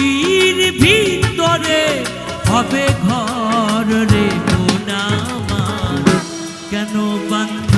মাটির ভিতরে হবে ঘর রে কেন বান্ধ